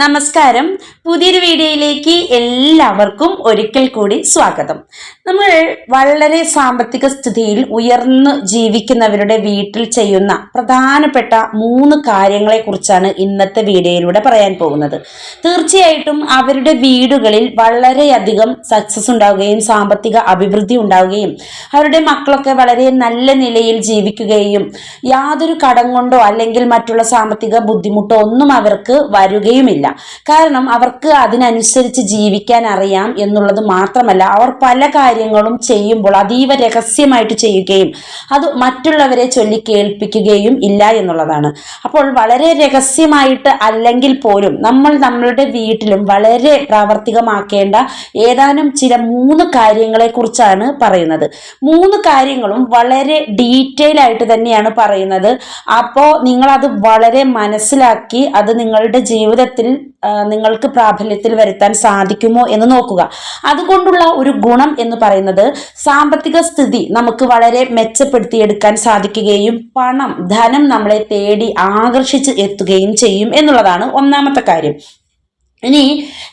നമസ്കാരം. പുതിയൊരു വീഡിയോയിലേക്ക് എല്ലാവർക്കും ഒരിക്കൽ കൂടി സ്വാഗതം. നമ്മൾ വളരെ സാമ്പത്തിക സ്ഥിതിയിൽ ഉയർന്ന് ജീവിക്കുന്നവരുടെ വീട്ടിൽ ചെയ്യുന്ന പ്രധാനപ്പെട്ട മൂന്ന് കാര്യങ്ങളെക്കുറിച്ചാണ് ഇന്നത്തെ വീഡിയോയിലൂടെ പറയാൻ പോകുന്നത്. തീർച്ചയായിട്ടും അവരുടെ വീടുകളിൽ വളരെയധികം സക്സസ് ഉണ്ടാവുകയും സാമ്പത്തിക അഭിവൃദ്ധി ഉണ്ടാവുകയും അവരുടെ മക്കളൊക്കെ വളരെ നല്ല നിലയിൽ ജീവിക്കുകയും യാതൊരു കടം കൊണ്ടോ അല്ലെങ്കിൽ മറ്റുള്ള സാമ്പത്തിക ബുദ്ധിമുട്ടോ ഒന്നും അവർക്ക് വരികയുമില്ല. കാരണം അവർക്ക് അതിനനുസരിച്ച് ജീവിക്കാൻ അറിയാം എന്നുള്ളത് മാത്രമല്ല അവർ പല കാര്യങ്ങളും ചെയ്യുമ്പോൾ അതീവ രഹസ്യമായിട്ട് ചെയ്യുകയും അത് മറ്റുള്ളവരെ ചൊല്ലി കേൾപ്പിക്കുകയും ഇല്ല എന്നുള്ളതാണ്. അപ്പോൾ വളരെ രഹസ്യമായിട്ട് അല്ലെങ്കിൽ പോലും നമ്മൾ നമ്മളുടെ വീട്ടിലും വളരെ പ്രാവർത്തികമാക്കേണ്ട ഏതാനും ചില മൂന്ന് കാര്യങ്ങളെ കുറിച്ചാണ് പറയുന്നത്. മൂന്ന് കാര്യങ്ങളും വളരെ ഡീറ്റെയിൽ ആയിട്ട് തന്നെയാണ് പറയുന്നത്. അപ്പോൾ അത് വളരെ മനസ്സിലാക്കി അത് നിങ്ങളുടെ ജീവിതത്തിൽ നിങ്ങൾക്ക് പ്രാബല്യത്തിൽ വരുത്താൻ സാധിക്കുമോ എന്ന് നോക്കുക. അതുകൊണ്ടുള്ള ഒരു ഗുണം എന്ന് പറയുന്നത് സാമ്പത്തിക സ്ഥിതി നമുക്ക് വളരെ മെച്ചപ്പെടുത്തിയെടുക്കാൻ സാധിക്കുകയും പണം ധനം നമ്മളെ തേടി ആകർഷിച്ച് എത്തുകയും ചെയ്യും എന്നുള്ളതാണ് ഒന്നാമത്തെ കാര്യം. ഇനി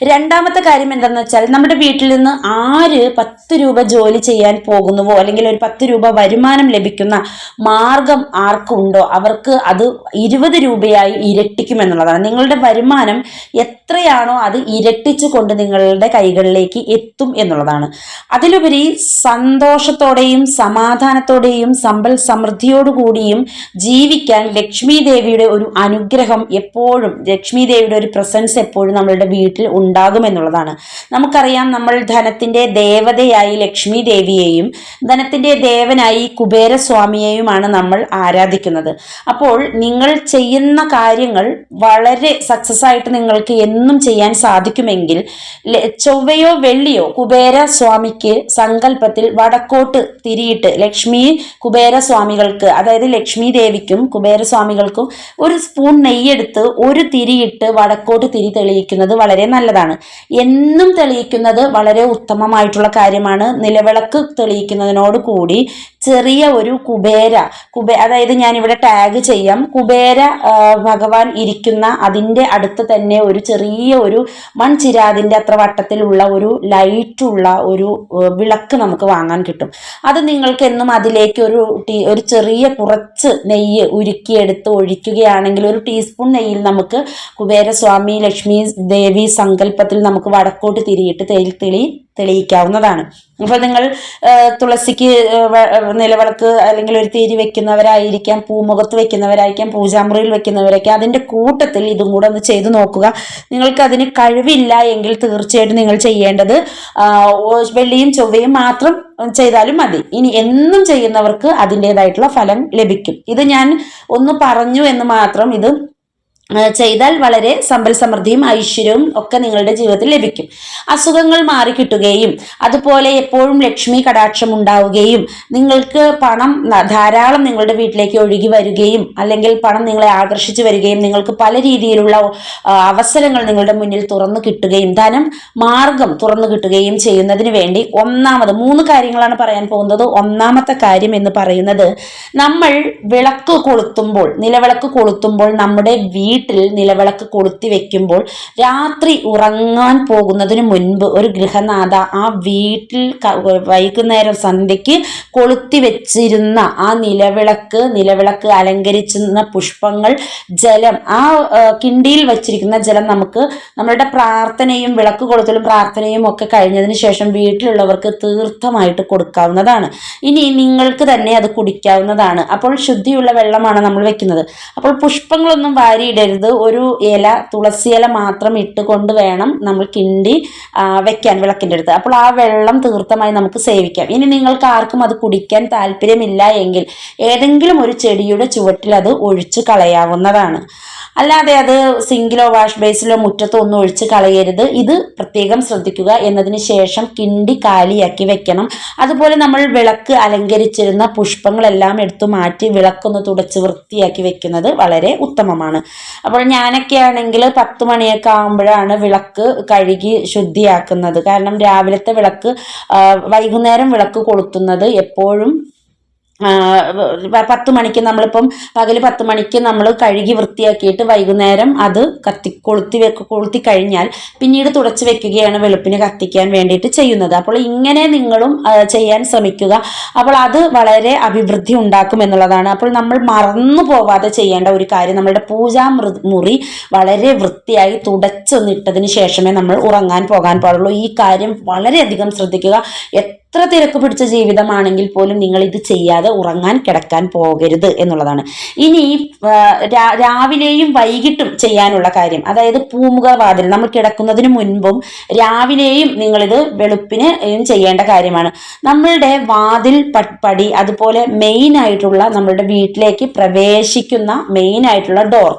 രണ്ടാമത്തെ കാര്യം എന്താണെന്ന് വെച്ചാൽ നമ്മുടെ വീട്ടിൽ നിന്ന് ആര് പത്ത് രൂപ ജോലി ചെയ്യാൻ പോകുന്നുവോ അല്ലെങ്കിൽ ഒരു പത്ത് രൂപ വരുമാനം ലഭിക്കുന്ന മാർഗം ആർക്കുണ്ടോ? അവർക്ക് അത് ഇരുപത് രൂപയായി ഇരട്ടിക്കും എന്നുള്ളതാണ്. നിങ്ങളുടെ വരുമാനം എത്രയാണോ അത് ഇരട്ടിച്ചു കൊണ്ട് നിങ്ങളുടെ കൈകളിലേക്ക് എത്തും എന്നുള്ളതാണ്. അതിലുപരി സന്തോഷത്തോടെയും സമാധാനത്തോടെയും സമ്പൽ സമൃദ്ധിയോടുകൂടിയും ജീവിക്കാൻ ലക്ഷ്മി ദേവിയുടെ ഒരു അനുഗ്രഹം എപ്പോഴും ലക്ഷ്മി ദേവിയുടെ ഒരു പ്രസൻസ് എപ്പോഴും നമ്മളുടെ വീട്ടിൽ ഉണ്ടാകുമെന്നുള്ളതാണ് നമുക്കറിയാം നമ്മൾ ധനത്തിന്റെ ദേവതയായി ലക്ഷ്മി ദേവിയെയും ധനത്തിന്റെ ദേവനായി കുബേരസ്വാമിയെയുമാണ് നമ്മൾ ആരാധിക്കുന്നത്. അപ്പോൾ നിങ്ങൾ ചെയ്യുന്ന കാര്യങ്ങൾ വളരെ സക്സസ് ആയിട്ട് നിങ്ങൾക്ക് എന്നും ചെയ്യാൻ സാധിക്കുമെങ്കിൽ ചൊവ്വയോ വെള്ളിയോ കുബേരസ്വാമിക്ക് സങ്കല്പത്തിൽ വടക്കോട്ട് തിരിയിട്ട് ലക്ഷ്മി കുബേരസ്വാമികൾക്ക് അതായത് ലക്ഷ്മി ദേവിക്കും കുബേരസ്വാമികൾക്കും ഒരു സ്പൂൺ നെയ്യെടുത്ത് ഒരു തിരിയിട്ട് വടക്കോട്ട് തിരി തെളിയിക്കുന്നത് വളരെ നല്ലതാണ്. എന്നും തെളിയിക്കുന്നത് വളരെ ഉത്തമമായിട്ടുള്ള കാര്യമാണ്. നിലവിളക്ക് തെളിയിക്കുന്നതിനോട് കൂടി ചെറിയ ഒരു കുബേര കുബേ അതായത് ഞാൻ ഇവിടെ ടാഗ് ചെയ്യാം. കുബേര ഭഗവാൻ ഇരിക്കുന്ന അതിന്റെ അടുത്ത് തന്നെ ഒരു ചെറിയ ഒരു മൺചിരാതിന്റെ അത്ര വട്ടത്തിലുള്ള ഒരു ലൈറ്റുള്ള ഒരു വിളക്ക് നമുക്ക് വാങ്ങാൻ കിട്ടും. അത് നിങ്ങൾക്ക് എന്നും അതിലേക്ക് ഒരു ടീ ഒരു ചെറിയ കുറച്ച് നെയ്യ് ഉരുക്കിയെടുത്ത് ഒഴിക്കുകയാണെങ്കിൽ ഒരു ടീസ്പൂൺ നെയ്യിൽ നമുക്ക് കുബേരസ്വാമി ലക്ഷ്മി ദേവി സങ്കല്പത്തിൽ നമുക്ക് വടക്കോട്ട് തിരിയിട്ട് തെളി തെളി തെളിയിക്കാവുന്നതാണ്. അപ്പോൾ നിങ്ങൾ തുളസിക്ക് നിലവിളക്ക് അല്ലെങ്കിൽ ഒരു തിരി വെക്കുന്നവരായിരിക്കാം പൂമുഖത്ത് വെക്കുന്നവരായിരിക്കാം പൂജാമുറിയിൽ വെക്കുന്നവരൊക്കെ അതിന്റെ കൂട്ടത്തിൽ ഇതും കൂടെ ഒന്ന് ചെയ്തു നോക്കുക. നിങ്ങൾക്ക് അതിന് കഴിവില്ല എങ്കിൽ തീർച്ചയായിട്ടും നിങ്ങൾ ചെയ്യേണ്ടത് വെള്ളിയും ചൊവ്വയും മാത്രം ചെയ്താലും മതി. ഇനി എന്നും ചെയ്യുന്നവർക്ക് അതിന്റെതായിട്ടുള്ള ഫലം ലഭിക്കും. ഇത് ഞാൻ ഒന്ന് പറഞ്ഞു എന്ന് മാത്രം ഇത് ചെയ്താൽ വളരെ സമ്പൽ സമൃദ്ധിയും ഐശ്വര്യവും ഒക്കെ നിങ്ങളുടെ ജീവിതത്തിൽ ലഭിക്കും. അസുഖങ്ങൾ മാറിക്കിട്ടുകയും അതുപോലെ എപ്പോഴും ലക്ഷ്മി കടാക്ഷം ഉണ്ടാവുകയും നിങ്ങൾക്ക് പണം ധാരാളം നിങ്ങളുടെ വീട്ടിലേക്ക് ഒഴുകി വരികയും അല്ലെങ്കിൽ പണം നിങ്ങളെ ആകർഷിച്ചു വരികയും നിങ്ങൾക്ക് പല രീതിയിലുള്ള അവസരങ്ങൾ നിങ്ങളുടെ മുന്നിൽ തുറന്നു കിട്ടുകയും ധനം മാർഗം തുറന്നു കിട്ടുകയും ചെയ്യുന്നതിന് വേണ്ടി ഒന്നാമത് മൂന്ന് കാര്യങ്ങളാണ് പറയാൻ പോകുന്നത്. ഒന്നാമത്തെ കാര്യം എന്ന് പറയുന്നത് നമ്മൾ വിളക്ക് കൊളുത്തുമ്പോൾ നിലവിളക്ക് കൊളുത്തുമ്പോൾ നമ്മുടെ വീട്ടിൽ നിലവിളക്ക് കൊളുത്തി വെക്കുമ്പോൾ രാത്രി ഉറങ്ങാൻ പോകുന്നതിന് മുൻപ് ഒരു ഗൃഹനാഥ ആ വീട്ടിൽ വൈകുന്നേരം സന്ധ്യയ്ക്ക് കൊളുത്തി വെച്ചിരുന്ന ആ നിലവിളക്ക് നിലവിളക്ക് അലങ്കരിച്ചിരുന്ന പുഷ്പങ്ങൾ ജലം ആ കിണ്ടിയിൽ വച്ചിരിക്കുന്ന ജലം നമുക്ക് നമ്മളുടെ പ്രാർത്ഥനയും വിളക്ക് കൊളുത്തലും പ്രാർത്ഥനയും ഒക്കെ കഴിഞ്ഞതിന് ശേഷം വീട്ടിലുള്ളവർക്ക് തീർത്ഥമായിട്ട് കൊടുക്കാവുന്നതാണ്. ഇനി നിങ്ങൾക്ക് തന്നെ അത് കുടിക്കാവുന്നതാണ്. അപ്പോൾ ശുദ്ധിയുള്ള വെള്ളമാണ് നമ്മൾ വെക്കുന്നത്. അപ്പോൾ പുഷ്പങ്ങളൊന്നും വാരിയിടരുത്. ഒരു ഇല തുളസി ഇല മാത്രം ഇട്ടുകൊണ്ട് വേണം നമ്മൾ കിണ്ടി വെക്കാൻ വിളക്കിന്റെ അടുത്ത്. അപ്പോൾ ആ വെള്ളം തീർത്ഥമായി നമുക്ക് സേവിക്കാം. ഇനി നിങ്ങൾക്ക് ആർക്കും അത് കുടിക്കാൻ താല്പര്യമില്ല എങ്കിൽ ഏതെങ്കിലും ഒരു ചെടിയുടെ ചുവട്ടിൽ അത് ഒഴിച്ചു കളയാവുന്നതാണ്. അല്ലാതെ അത് സിങ്കിലോ വാഷ് ബേസിലോ മുറ്റത്തോ ഒന്നും ഒഴിച്ച് കളയരുത്. ഇത് പ്രത്യേകം ശ്രദ്ധിക്കുക. എന്നതിന് ശേഷം കിണ്ടി കാലിയാക്കി വെക്കണം. അതുപോലെ നമ്മൾ വിളക്ക് അലങ്കരിച്ചിരുന്ന പുഷ്പങ്ങളെല്ലാം എടുത്തു മാറ്റി വിളക്കൊന്ന് തുടച്ച് വൃത്തിയാക്കി വെക്കുന്നത് വളരെ ഉത്തമമാണ്. അപ്പോൾ ഞാനൊക്കെ ആണെങ്കിൽ പത്ത് മണിയൊക്കെ ആകുമ്പോഴാണ് വിളക്ക് കഴുകി ശുദ്ധിയാക്കുന്നത്. കാരണം രാവിലത്തെ വിളക്ക് വൈകുന്നേരം വിളക്ക് കൊളുത്തുന്നത് എപ്പോഴും പത്ത് മണിക്ക് നമ്മളിപ്പം പകൽ പത്ത് മണിക്ക് നമ്മൾ കഴുകി വൃത്തിയാക്കിയിട്ട് വൈകുന്നേരം അത് കത്തി കൊളുത്തി വെക്ക കൊളുത്തി കഴിഞ്ഞാൽ പിന്നീട് തുടച്ച് വെക്കുകയാണ് വെളുപ്പിന് കത്തിക്കാൻ വേണ്ടിയിട്ട് ചെയ്യുന്നത്. അപ്പോൾ ഇങ്ങനെ നിങ്ങളും ചെയ്യാൻ ശ്രമിക്കുക. അപ്പോൾ അത് വളരെ അഭിവൃദ്ധി ഉണ്ടാക്കും എന്നുള്ളതാണ്. അപ്പോൾ നമ്മൾ മറന്നു പോവാതെ ചെയ്യേണ്ട ഒരു കാര്യം നമ്മളുടെ പൂജാ മുറി വളരെ വൃത്തിയായി തുടച്ചൊന്നിട്ടതിന് ശേഷമേ നമ്മൾ ഉറങ്ങാൻ പോകാൻ പാടുള്ളൂ. ഈ കാര്യം വളരെയധികം ശ്രദ്ധിക്കുക. എത്ര തിരക്ക് പിടിച്ച ജീവിതമാണെങ്കിൽ പോലും നിങ്ങൾ ഇത് ചെയ്യാതെ ഉറങ്ങാൻ കിടക്കാൻ പോകരുത് എന്നുള്ളതാണ്. ഇനി രാവിലെയും വൈകിട്ടും ചെയ്യാനുള്ള കാര്യം. അതായത് പൂമുഖ വാതിൽ നമ്മൾ കിടക്കുന്നതിന് മുൻപും രാവിലെയും നിങ്ങളിത് വെളുപ്പിന് ചെയ്യേണ്ട കാര്യമാണ്. നമ്മളുടെ വാതിൽ പടി അതുപോലെ മെയിൻ ആയിട്ടുള്ള നമ്മളുടെ വീട്ടിലേക്ക് പ്രവേശിക്കുന്ന മെയിൻ ആയിട്ടുള്ള ഡോർ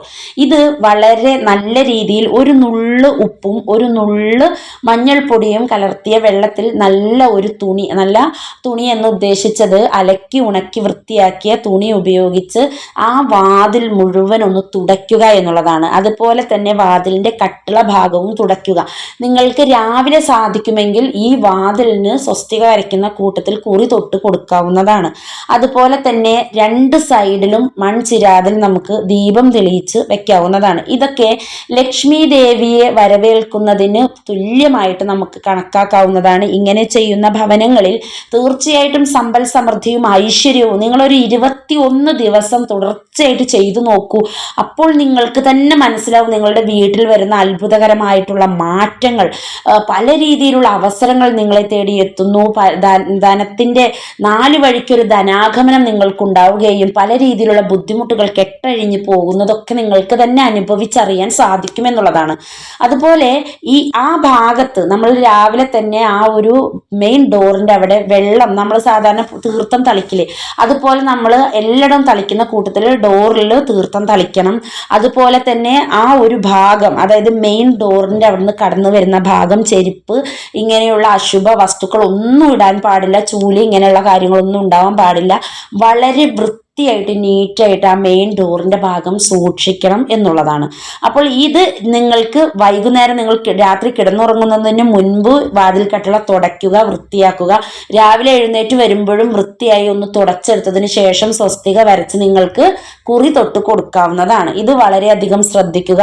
ഇത് വളരെ നല്ല രീതിയിൽ ഒരു നുള്ള് ഉപ്പും ഒരു നുള്ള് മഞ്ഞൾപ്പൊടിയും കലർത്തിയ വെള്ളത്തിൽ നല്ല ഒരു തുണി നല്ല തുണി എന്ന് ഉദ്ദേശിച്ചത് അലക്കി ഉണക്കി വൃത്തിയാക്കിയ തുണി ഉപയോഗിച്ച് ആ വാതിൽ മുഴുവൻ ഒന്ന് തുടയ്ക്കുക എന്നുള്ളതാണ്. അതുപോലെ തന്നെ വാതിലിന്റെ കട്ടിള ഭാഗവും തുടയ്ക്കുക. നിങ്ങൾക്ക് രാവിലെ സാധിക്കുമെങ്കിൽ ഈ വാതിലിന് സ്വസ്തിക വരയ്ക്കുന്ന കൂട്ടത്തിൽ കുറി തൊട്ട് കൊടുക്കാവുന്നതാണ്. അതുപോലെ തന്നെ രണ്ട് സൈഡിലും മൺചിരാതിൽ നമുക്ക് ദീപം തെളിയിച്ച് വെക്കാവുന്നതാണ്. ഇതൊക്കെ ലക്ഷ്മി ദേവിയെ വരവേൽക്കുന്നതിന് തുല്യമായിട്ട് നമുക്ക് കണക്കാക്കാവുന്നതാണ്. ഇങ്ങനെ ചെയ്യുന്ന ഭവനങ്ങളിൽ തീർച്ചയായിട്ടും സമ്പൽ സമൃദ്ധിയും ഐശ്വര്യവും നിങ്ങളൊരു ഇരുപത്തി ഒന്ന് ദിവസം തുടർച്ചയായിട്ട് ചെയ്തു നോക്കൂ. അപ്പോൾ നിങ്ങൾക്ക് തന്നെ മനസ്സിലാവും നിങ്ങളുടെ വീട്ടിൽ വരുന്ന അത്ഭുതകരമായിട്ടുള്ള മാറ്റങ്ങൾ. പല രീതിയിലുള്ള അവസരങ്ങൾ നിങ്ങളെ തേടി എത്തുന്നു. ധനത്തിന്റെ നാല് വഴിക്കൊരു ധനാഗമനം നിങ്ങൾക്കുണ്ടാവുകയും പല രീതിയിലുള്ള ബുദ്ധിമുട്ടുകൾ കെട്ടഴിഞ്ഞു പോകുന്നതൊക്കെ നിങ്ങൾക്ക് തന്നെ അനുഭവിച്ചറിയാൻ സാധിക്കുമെന്നുള്ളതാണ്. അതുപോലെ ഈ ആ ഭാഗത്ത് നമ്മൾ രാവിലെ തന്നെ ആ ഒരു മെയിൻ ഡോറിന്റെ അവിടെ വെള്ളം നമ്മൾ സാധാരണ തീർത്ഥം തളിക്കില്ലേ അതുപോലെ നമ്മൾ എല്ലായിടവും തളിക്കുന്ന കൂട്ടത്തിൽ ഡോറിൽ തീർത്ഥം തളിക്കണം. അതുപോലെ തന്നെ ആ ഒരു ഭാഗം അതായത് മെയിൻ ഡോറിന്റെ അവിടുന്ന് കടന്നു വരുന്ന ഭാഗം ചെരുപ്പ് ഇങ്ങനെയുള്ള അശുഭ വസ്തുക്കൾ ഒന്നും ഇടാൻ പാടില്ല. ചൂലി ഇങ്ങനെയുള്ള കാര്യങ്ങളൊന്നും ഉണ്ടാവാൻ പാടില്ല. വളരെ വൃത്തിയായിട്ട് നീറ്റായിട്ട് ആ മെയിൻ ഡോറിന്റെ ഭാഗം സൂക്ഷിക്കണം എന്നുള്ളതാണ്. അപ്പോൾ ഇത് നിങ്ങൾക്ക് വൈകുന്നേരം നിങ്ങൾ രാത്രി കിടന്നുറങ്ങുന്നതിന് മുൻപ് വാതിൽ കട്ടിള തുടയ്ക്കുക വൃത്തിയാക്കുക. രാവിലെ എഴുന്നേറ്റ് വരുമ്പോഴും വൃത്തിയായി ഒന്ന് തുടച്ചെടുത്തതിന് ശേഷം സ്വസ്തിക വരച്ച് നിങ്ങൾക്ക് കുറി തൊട്ട് കൊടുക്കാവുന്നതാണ്. ഇത് വളരെയധികം ശ്രദ്ധിക്കുക.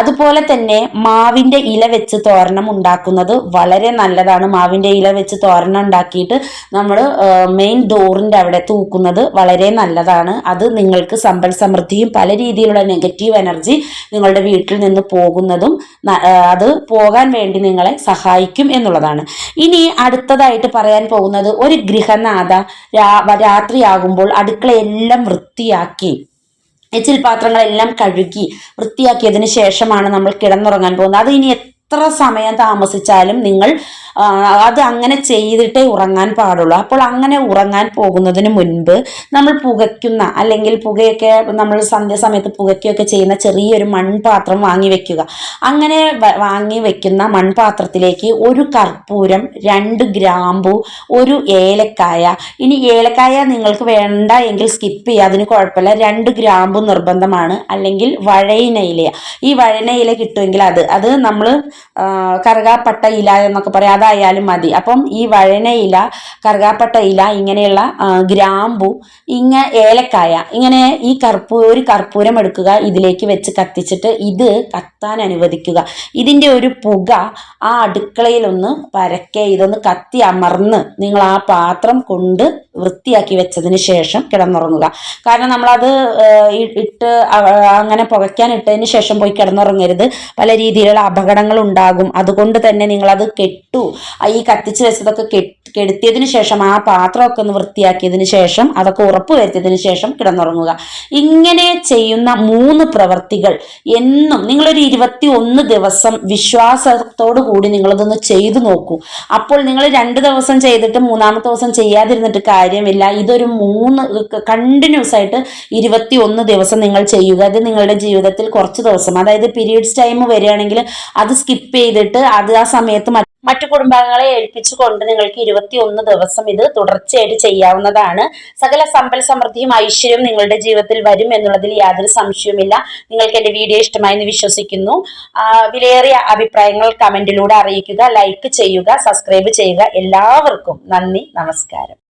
അതുപോലെ തന്നെ മാവിന്റെ ഇല വെച്ച് തോരണം ഉണ്ടാക്കുന്നത് വളരെ നല്ലതാണ്. മാവിന്റെ ഇല വെച്ച് തോരണം ഉണ്ടാക്കിയിട്ട് നമ്മൾ മെയിൻ ഡോറിന്റെ അവിടെ തൂക്കുന്നത് വളരെ നല്ലതാണ്. അത് നിങ്ങൾക്ക് സമ്പൽ സമൃദ്ധിയും പല രീതിയിലുള്ള നെഗറ്റീവ് എനർജി നിങ്ങളുടെ വീട്ടിൽ നിന്ന് പോകുന്നതും അത് പോകാൻ വേണ്ടി നിങ്ങളെ സഹായിക്കും എന്നുള്ളതാണ്. ഇനി അടുത്തതായിട്ട് പറയാൻ പോകുന്നത് ഒരു ഗൃഹനാഥ രാത്രിയാകുമ്പോൾ അടുക്കളയെല്ലാം വൃത്തിയാക്കി എച്ചിൽ പാത്രങ്ങളെല്ലാം കഴുകി വൃത്തിയാക്കിയതിന് ശേഷമാണ് നമ്മൾ കിടന്നുറങ്ങാൻ പോകുന്നത്. അത് ഇനി എത്ര സമയം താമസിച്ചാലും നിങ്ങൾ അത് അങ്ങനെ ചെയ്തിട്ടേ ഉറങ്ങാൻ പാടുള്ളൂ. അപ്പോൾ അങ്ങനെ ഉറങ്ങാൻ പോകുന്നതിന് മുൻപ് നമ്മൾ പുകയ്ക്കുന്ന അല്ലെങ്കിൽ പുകയൊക്കെ നമ്മൾ സന്ധ്യാസമയത്ത് പുകയ്ക്കുകയൊക്കെ ചെയ്യുന്ന ചെറിയൊരു മൺപാത്രം വാങ്ങി വെക്കുക. അങ്ങനെ വാങ്ങി വെക്കുന്ന മൺപാത്രത്തിലേക്ക് ഒരു കർപ്പൂരം രണ്ട് ഗ്രാമ്പു ഒരു ഏലക്കായ. ഇനി ഏലക്കായ നിങ്ങൾക്ക് വേണ്ട എങ്കിൽ സ്കിപ്പ് ചെയ്യുക. അതിന് കുഴപ്പമില്ല. രണ്ട് ഗ്രാമ്പു നിർബന്ധമാണ്. അല്ലെങ്കിൽ വഴയിനയില. ഈ വഴനയില കിട്ടുമെങ്കിൽ അത് അത് നമ്മൾ കറുകാപ്പട്ട ഇല എന്നൊക്കെ പറയാം. അതായാലും മതി. അപ്പം ഈ വഴന ഇല കറുകാപ്പട്ട ഇല ഇങ്ങനെയുള്ള ഗ്രാമ്പു ഇങ്ങ ഏലക്കായ ഇങ്ങനെ ഈ കർപ്പൂ ഒരു കർപ്പൂരം എടുക്കുക ഇതിലേക്ക് വെച്ച് കത്തിച്ചിട്ട് ഇത് കത്താൻ അനുവദിക്കുക. ഇതിന്റെ ഒരു പുക ആ അടുക്കളയിലൊന്ന് പരക്കെ ഇതൊന്ന് കത്തി അമർന്ന് നിങ്ങൾ ആ പാത്രം കൊണ്ട് വൃത്തിയാക്കി വെച്ചതിന് ശേഷം കിടന്നുറങ്ങുക. കാരണം നമ്മളത് ഇട്ട് അങ്ങനെ പുകയ്ക്കാൻ ഇട്ടതിന് ശേഷം പോയി കിടന്നുറങ്ങരുത്. പല രീതിയിലുള്ള അപകടങ്ങൾ ഉണ്ടാകും. അതുകൊണ്ട് തന്നെ നിങ്ങളത് കെട്ടു. ഈ കത്തിച്ചു വെച്ചതൊക്കെ കെട്ട്. കെടുത്തിയതിന് ശേഷം ആ പാത്രമൊക്കെ ഒന്ന് വൃത്തിയാക്കിയതിന് ശേഷം അതൊക്കെ ഉറപ്പ് വരുത്തിയതിന് ശേഷം കിടന്നുറങ്ങുക. ഇങ്ങനെ ചെയ്യുന്ന മൂന്ന് പ്രവൃത്തികൾ എന്നും നിങ്ങളൊരു ഇരുപത്തി ഒന്ന് ദിവസം വിശ്വാസത്തോടു കൂടി നിങ്ങളതൊന്ന് ചെയ്തു നോക്കൂ. അപ്പോൾ നിങ്ങൾ രണ്ട് ദിവസം ചെയ്തിട്ട് മൂന്നാമത്തെ ദിവസം ചെയ്യാതിരുന്നിട്ട് കാര്യമില്ല. ഇതൊരു മൂന്ന് കണ്ടിന്യൂസ് ആയിട്ട് ഇരുപത്തി ഒന്ന് ദിവസം നിങ്ങൾ ചെയ്യുക. അത് നിങ്ങളുടെ ജീവിതത്തിൽ കുറച്ച് ദിവസം അതായത് പീരീഡ്സ് ടൈം വരികയാണെങ്കിൽ അത് സ്കിപ്പ് ചെയ്തിട്ട് അത് ആ സമയത്ത് മറ്റ് കുടുംബാംഗങ്ങളെ ഏൽപ്പിച്ചുകൊണ്ട് നിങ്ങൾക്ക് ഇരുപത്തി ഒന്ന് ദിവസം ഇത് തുടർച്ചയായിട്ട് ചെയ്യാവുന്നതാണ്. സകല സമ്പൽ സമൃദ്ധിയും ഐശ്വര്യവും നിങ്ങളുടെ ജീവിതത്തിൽ വരും എന്നുള്ളതിൽ യാതൊരു സംശയവുമില്ല. നിങ്ങൾക്ക് എന്റെ വീഡിയോ ഇഷ്ടമായി എന്ന് വിശ്വസിക്കുന്നു വിലയേറിയ അഭിപ്രായങ്ങൾ കമന്റിലൂടെ അറിയിക്കുക ലൈക്ക് ചെയ്യുക സബ്സ്ക്രൈബ് ചെയ്യുക. എല്ലാവർക്കും നന്ദി നമസ്കാരം.